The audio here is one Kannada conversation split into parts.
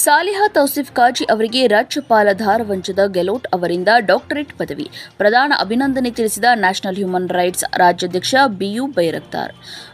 ಸಾಲಿಹಾ ತೌಸಿಫ್ ಕಾಜಿ ಅವರಿಗೆ ರಾಜ್ಯಪಾಲ ಧಾರವಂಚದ ಗೆಲೋಟ್ ಅವರಿಂದ ಡಾಕ್ಟರೇಟ್ ಪದವಿ. ಪ್ರಧಾನ ಅಭಿನಂದನೆ ತಿಳಿಸಿದ ನ್ಯಾಷನಲ್ ಹ್ಯೂಮನ್ ರೈಟ್ಸ್ ರಾಜ್ಯಾಧ್ಯಕ್ಷ ಬಿಯು ಬೈರಕ್ತಾರ್.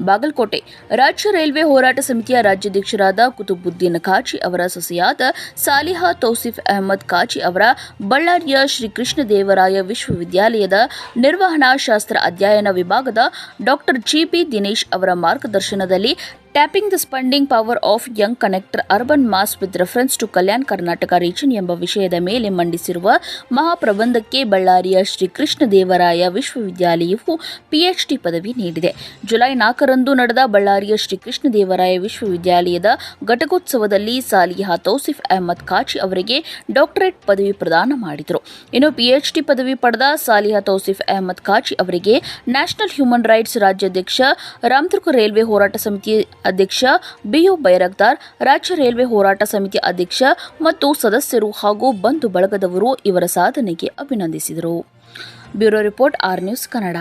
ಬಾಗಲಕೋಟೆ, ರಾಜ್ಯ ರೈಲ್ವೆ ಹೋರಾಟ ಸಮಿತಿಯ ರಾಜ್ಯಾಧ್ಯಕ್ಷರಾದ ಕುತುಬುದ್ದೀನ್ ಕಾಜಿ ಅವರ ಸೊಸೆಯಾದ ಸಾಲಿಹಾ ತೌಸಿಫ್ ಅಹಮದ್ ಕಾಜಿ ಅವರ ಬಳ್ಳಾರಿಯ ಶ್ರೀಕೃಷ್ಣದೇವರಾಯ ವಿಶ್ವವಿದ್ಯಾಲಯದ ನಿರ್ವಹಣಾ ಶಾಸ್ತ್ರ ಅಧ್ಯಯನ ವಿಭಾಗದ ಡಾಕ್ಟರ್ ಜಿಪಿ ದಿನೇಶ್ ಅವರ ಮಾರ್ಗದರ್ಶನದಲ್ಲಿ tapping the spending power of young connector urban mass with reference to Kalyana Karnataka region ಎಂಬ ವಿಷಯದ ಮೇಲೆ ಮಂಡಿಸಿರುವ ಮಹಾಪ್ರಬಂಧಕ್ಕೆ ಬಳ್ಳಾರಿಯ ಶ್ರೀಕೃಷ್ಣ ದೇವರಾಯ ವಿಶ್ವವಿದ್ಯಾಲಯವು ಪಿಎಚ್ಡಿ ಪದವಿ ನೀಡಿದೆ. ಜುಲೈ ನಾಲ್ಕರಂದು ನಡೆದ ಬಳ್ಳಾರಿಯ ಶ್ರೀಕೃಷ್ಣ ದೇವರಾಯ ವಿಶ್ವವಿದ್ಯಾಲಯದ ಘಟಕೋತ್ಸವದಲ್ಲಿ ಸಾಲಿಹಾ ತೌಸಿಫ್ ಅಹಮದ್ ಖಾಚಿ ಅವರಿಗೆ ಡಾಕ್ಟರೇಟ್ ಪದವಿ ಪ್ರದಾನ ಮಾಡಿದರು. ಇನ್ನು ಪಿಎಚ್ಡಿ ಪದವಿ ಪಡೆದ ಸಾಲಿಹಾ ತೌಸಿಫ್ ಅಹಮದ್ ಖಾಚಿ ಅವರಿಗೆ ನ್ಯಾಷನಲ್ ಹ್ಯೂಮನ್ ರೈಟ್ಸ್ ರಾಜ್ಯಾಧ್ಯಕ್ಷ ರಾಮದುರ್ಗ ರೈಲ್ವೆ ಹೋರಾಟ ಸಮಿತಿ ಅಧ್ಯಕ್ಷ ಬಿಯು ಬೈರಗ್ದಾರ್, ರಾಜ್ಯ ರೈಲ್ವೆ ಹೋರಾಟ ಸಮಿತಿ ಅಧ್ಯಕ್ಷ ಮತ್ತು ಸದಸ್ಯರು ಹಾಗೂ ಬಂಧು ಬಳಗದವರು ಇವರ ಸಾಧನೆಗೆ ಅಭಿನಂದಿಸಿದರು. Bureau report R news Kannada.